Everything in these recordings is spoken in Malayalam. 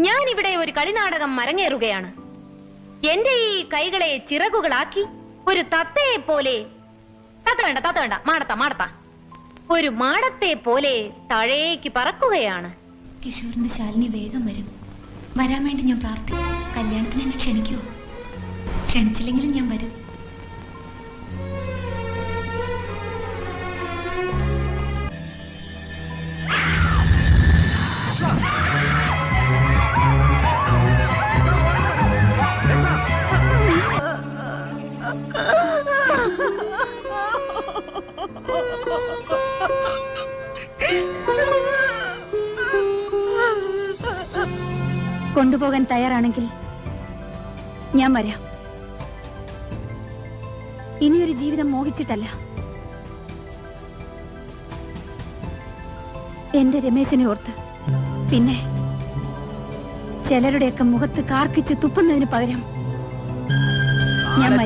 ഞാൻ ഇവിടെ ഒരു കളിനാടകം മരങ്ങേറുകയാണ്. എന്റെ ഈ കൈകളെ ചിറകുകളാക്കി ഒരു തത്തയെ പോലെ തത്ത വേണ്ട തത്ത വേണ്ട. മാടത്ത മാടത്ത. ഒരു മാടത്തെ പോലെ താഴേക്ക് പറക്കുകയാണ്. കിഷോറിന്റെ ശാലിനി വേഗം വരും. വരാൻ വേണ്ടി ഞാൻ പ്രാർത്ഥിക്കും. കല്യാണത്തിന് എന്നെ ക്ഷണിക്കുമോ ക്ഷണിച്ചില്ലെങ്കിലും ഞാൻ വരും. കൊണ്ടുപോകാൻ തയ്യാറാണെങ്കിൽ ഞാൻ വരാം. ഇനിയൊരു ജീവിതം മോഹിച്ചിട്ടല്ല. എന്റെ രമേശിനെ ഓർത്ത്. പിന്നെ ചിലരുടെയൊക്കെ മുഖത്ത് കാർക്കിച്ച് തുപ്പുന്നതിന് പകരം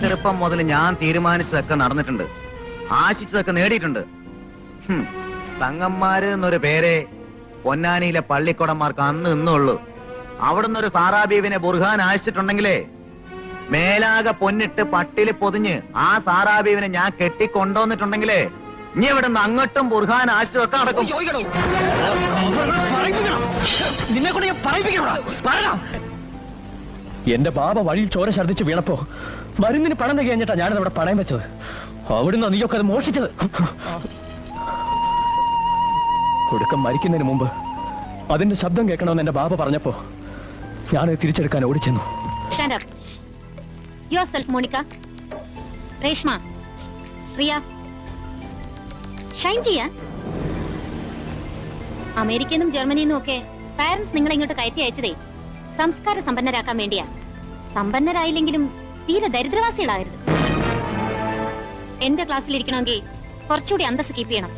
ചെറുപ്പം മുതൽ ഞാൻ തീരുമാനിച്ചതൊക്കെ നടന്നിട്ടുണ്ട്. ആശിച്ചതൊക്കെ നേടിയിട്ടുണ്ട്. തങ്ങന്മാര് എന്നൊരു പേരെ പൊന്നാനിയിലെ പള്ളിക്കുടന്മാർക്ക് അന്ന് ഇന്നുള്ളൂ അവിടുന്ന് ഒരു സാറാബീവിനെ ബുർഹാൻ ആയിച്ചിട്ടുണ്ടെങ്കിലേ മേലാകെ പൊന്നിട്ട് പട്ടിൽ പൊതിഞ്ഞ് ആ സാറാബീവിനെ ഞാൻ കെട്ടിക്കൊണ്ടുവന്നിട്ടുണ്ടെങ്കിലേ ഇനി ഇവിടുന്ന് അങ്ങോട്ടും ബുർഹാൻ ആശ്രമൊക്കെ നടക്കും നിന്നെ കൊണ്ട് ഞാൻ എന്റെ ബാബ വഴിയിൽ ചോര ഛർദ്ദിച്ച് വീണപ്പോ മരുന്നിന് പണം തികഞ്ഞിട്ടാ ഞാനിത് അവിടെ പണയം വെച്ചത്. അവിടുന്ന് നീയൊക്കെ അത് മോഷിച്ചത് കൊടുക്കം മരിക്കുന്നതിന് മുമ്പ് അതിന്റെ ശബ്ദം കേൾക്കണമെന്ന് എന്റെ ബാബ പറഞ്ഞപ്പോ ഞാനത് തിരിച്ചെടുക്കാൻ ഓടിച്ചെന്നു Stand up. Yourself. രേഷ്മ. പ്രിയ. ഷൈൻ ചെയ്യാ അമേരിക്കയിൽ നിന്നും ജർമ്മനിയിൽ നിന്നും ഒക്കെ പാരന്റ്സ് നിങ്ങളെ ഇങ്ങോട്ട് കയറ്റി അയച്ചതേ. സംസ്കാര സമ്പന്നരാക്കാൻ വേണ്ടിയാ. സമ്പന്നരായില്ലെങ്കിലും തീരെ ദരിദ്രവാസികളായിരുന്നു എന്റെ ക്ലാസ്സിൽ ഇരിക്കണമെങ്കിൽ കുറച്ചുകൂടി അന്തസ് കീപ്പ് ചെയ്യണം.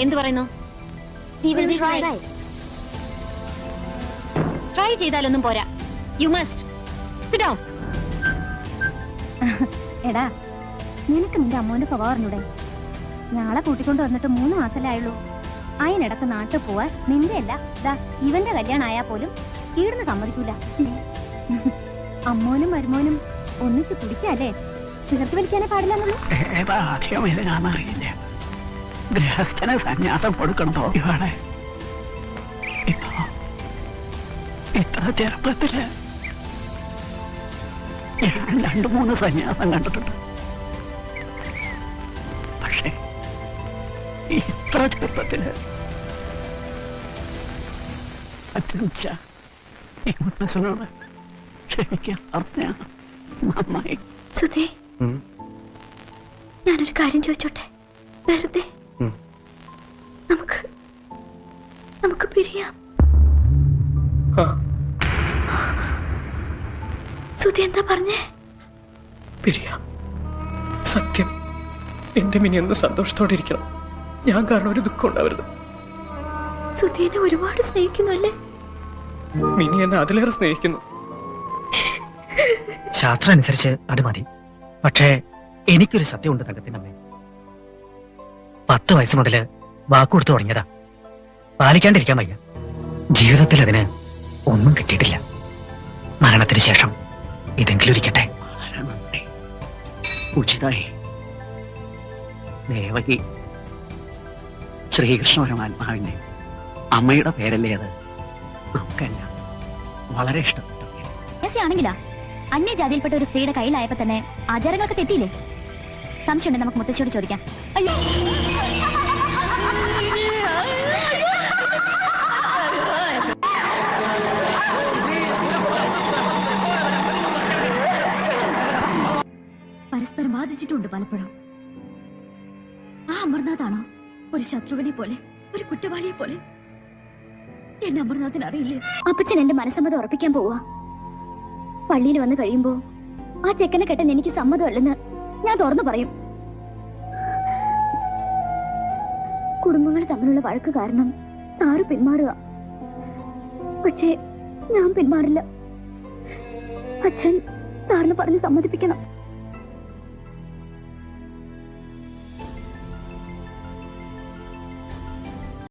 എന്തു പറയുന്നു? ട്രൈ ചെയ്താലൊന്നും പോരാ. യു മസ്റ്റ് സിറ്റ് ഡൗൺ എടാ നിനക്ക് നിന്റെ അമ്മോന്റെ സ്വഭാവം അറിഞ്ഞൂടെ? ഞാളെ കൂട്ടിക്കൊണ്ട് വന്നിട്ട് മൂന്ന് മാസമല്ലേ ആയുള്ളൂ. അതിനിടക്ക് നാട്ടിൽ പോവാൻ നിന്റെ അല്ല ദാ ഇവന്റെ കല്യാണം ആയാ പോലും ഈടുന്ന് സമ്മതിക്കൂല. അമ്മോനും മരുമോനും ഒന്നിച്ച് കുടിക്കല്ലേ? ചേർത്ത് വലിക്കാനേ പാടില്ലെന്നുള്ളൂ ഗൃഹസ്ഥനെ സന്യാസം കൊടുക്കണോ ഇവളെ? ഇപ്പൊ ചെറുപ്പത്തിൽ ഞാൻ രണ്ടു മൂന്ന് സന്യാസം കണ്ടിട്ടുണ്ട്. പക്ഷേ ഇത്ര ചെറുപ്പത്തിൽ അച്ഛനുച്ച ഈ മുത്തശ്ശനോട് ക്ഷമിക്കാൻ പറഞ്ഞ നന്നായി. സുധേ ഉം. ഞാനൊരു കാര്യം ചോദിച്ചോട്ടെ? വെറുതെ. നമുക്ക് നമുക്ക് പിരിയാം. സുധി എന്താ പറഞ്ഞേ? പിരിയ സത്യം. എന്റെ മിനി എന്ന് സന്തോഷത്തോടെ ഇരിക്കണം ഞാൻ കാരണം ഒരു ദുഃഖം ഉണ്ടാവരുത്. സുധീനെ ഒരുപാട് സ്നേഹിക്കുന്നു അല്ലേ? മിനി എന്നെ അതിലേറെ സ്നേഹിക്കുന്നു. ശാസ്ത്രം അനുസരിച്ച് അത് മതി. പക്ഷേ എനിക്കൊരു സത്യമുണ്ട് തങ്കത്തിനമ്മേ. പത്ത് വയസ്സ് മുതൽ വാക്കുകൊടുത്തു തുടങ്ങിയതാ. പാലിക്കാണ്ടിരിക്കാൻ വയ്യ. ജീവിതത്തിൽ അതിന് ഒന്നും കിട്ടിയിട്ടില്ല. മരണത്തിന് ശേഷം. ഇതെങ്കിലും ഇരിക്കട്ടെ. ഉചിതായി. ദേവകി ശ്രീകൃഷ്ണ പരമാത്മാവിന്റെ അമ്മയുടെ പേരല്ലേ അത്? നമുക്കെല്ലാം വളരെ ഇഷ്ടപ്പെട്ടു. ആണെങ്കിലാ അന്യജാതിയിൽപ്പെട്ട ഒരു സ്ത്രീയുടെ കയ്യിലായപ്പോ തന്നെ ആചാരങ്ങളൊക്കെ തെറ്റിയില്ലേ? സംശയമുണ്ട് നമുക്ക് മുത്തശ്ശിയോട് ചോദിക്കാം. അയ്യോ! പരസ്പരം ബാധിച്ചിട്ടുണ്ട് പലപ്പോഴും. ആ അമർനാഥാണോ? ഒരു ശത്രുവിനെ പോലെ ഒരു കുറ്റവാളിയെ പോലെ. എന്നെ അമർനാഥിന് അറിയില്ലേ? അപ്പച്ചൻ എന്റെ മനസ്സമ്മതം ഉറപ്പിക്കാൻ പോവാ. പള്ളിയിൽ വന്ന് കഴിയുമ്പോ ആ ചെക്കനെ കെട്ടാൻ എനിക്ക് സമ്മതമല്ലെന്ന് ഞാൻ തുറന്നു പറയും. കുടുംബങ്ങൾ തമ്മിലുള്ള വഴക്ക് കാരണം സാറ് പിന്മാറുക. പക്ഷേ ഞാൻ പിന്മാറില്ല. അച്ഛൻ സാറിന് പറഞ്ഞ് സമ്മതിപ്പിക്കണം.